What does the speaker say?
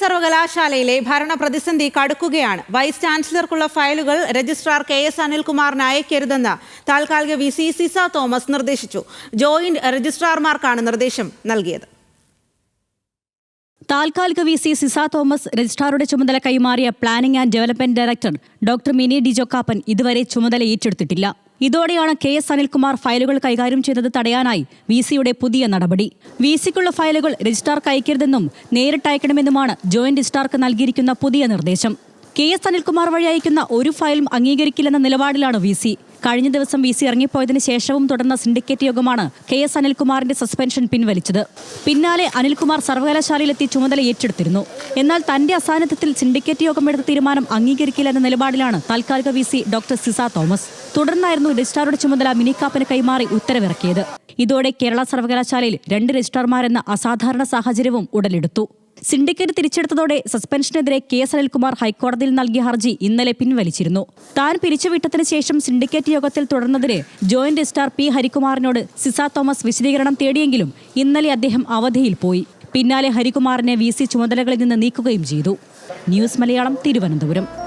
സർവകലാശാലയിലെ ഭരണ പ്രതിസന്ധി കടുക്കുകയാണ്. വൈസ് ചാൻസലർക്കുള്ള ഫയലുകൾ രജിസ്ട്രാർ കെ എസ് അനിൽകുമാറിന് അയക്കരുതെന്ന് താൽക്കാലിക വി സി സിസ തോമസ് നിർദ്ദേശിച്ചു. ജോയിന്റ് രജിസ്ട്രാർമാർക്കാണ് നിർദ്ദേശം നൽകിയത്. താൽക്കാലിക വി സി സിസ തോമസ് രജിസ്ട്രാറുടെ ചുമതല കൈമാറിയ planning and development director doctor Mini Dijo Kappan ഇതുവരെ ചുമതല ഏറ്റെടുത്തിട്ടില്ല. ഇതോടെയാണ് കെ എസ് അനിൽകുമാർ ഫയലുകൾ കൈകാര്യം ചെയ്തത് തടയാനായി വി സിയുടെ പുതിയ നടപടി. വി സിക്കുള്ള ഫയലുകൾ രജിസ്ട്രാർക്ക് അയക്കരുതെന്നും നേരിട്ട് അയക്കണമെന്നുമാണ് ജോയിന്റ് രജിസ്ട്രാർക്ക് നൽകിയിരിക്കുന്ന പുതിയ നിർദ്ദേശം. കെ എസ് അനിൽകുമാർ വഴി അയക്കുന്ന ഒരു ഫയലും അംഗീകരിക്കില്ലെന്ന നിലപാടിലാണ് വി കഴിഞ്ഞ ദിവസം വി സി ഇറങ്ങിപ്പോയതിനു ശേഷവും തുടർന്ന സിൻഡിക്കേറ്റ് യോഗമാണ് കെ എസ് അനിൽകുമാറിന്റെ സസ്പെൻഷൻ പിൻവലിച്ചത്. പിന്നാലെ അനിൽകുമാർ സർവകലാശാലയിലെത്തി ചുമതല ഏറ്റെടുത്തിരുന്നു. എന്നാൽ തന്റെ അസാന്നിധ്യത്തിൽ സിൻഡിക്കേറ്റ് യോഗം എടുത്ത തീരുമാനം അംഗീകരിക്കില്ല എന്ന നിലപാടിലാണ് താൽക്കാലിക V C doctor Ciza Thomas. തുടർന്നായിരുന്നു രജിസ്ട്രാറുടെ ചുമതല മിനിക്കാപ്പിന് കൈമാറി ഉത്തരവിറക്കിയത്. ഇതോടെ കേരള സർവകലാശാലയിൽ രണ്ട് രജിസ്ട്രാർമാരെന്ന അസാധാരണ സാഹചര്യവും ഉടലെടുത്തു. സിൻഡിക്കേറ്റ് തിരിച്ചെടുത്തതോടെ സസ്പെൻഷനെതിരെ കെ എസ് അനിൽകുമാർ ഹൈക്കോടതിയിൽ നൽകിയ ഹർജി ഇന്നലെ പിൻവലിച്ചിരുന്നു. താൻ പിരിച്ചുവിട്ടതിന് ശേഷം സിൻഡിക്കേറ്റ് യോഗത്തിൽ തുടർന്നതിന് ജോയിന്റ് സ്റ്റാർ പി ഹരികുമാറിനോട് സിസ തോമസ് വിശദീകരണം തേടിയെങ്കിലും ഇന്നലെ അദ്ദേഹം അവധിയിൽ പോയി. പിന്നാലെ ഹരികുമാറിനെ വി സി ചുമതലകളിൽ നിന്ന് നീക്കുകയും ചെയ്തു. ന്യൂസ് മലയാളം തിരുവനന്തപുരം.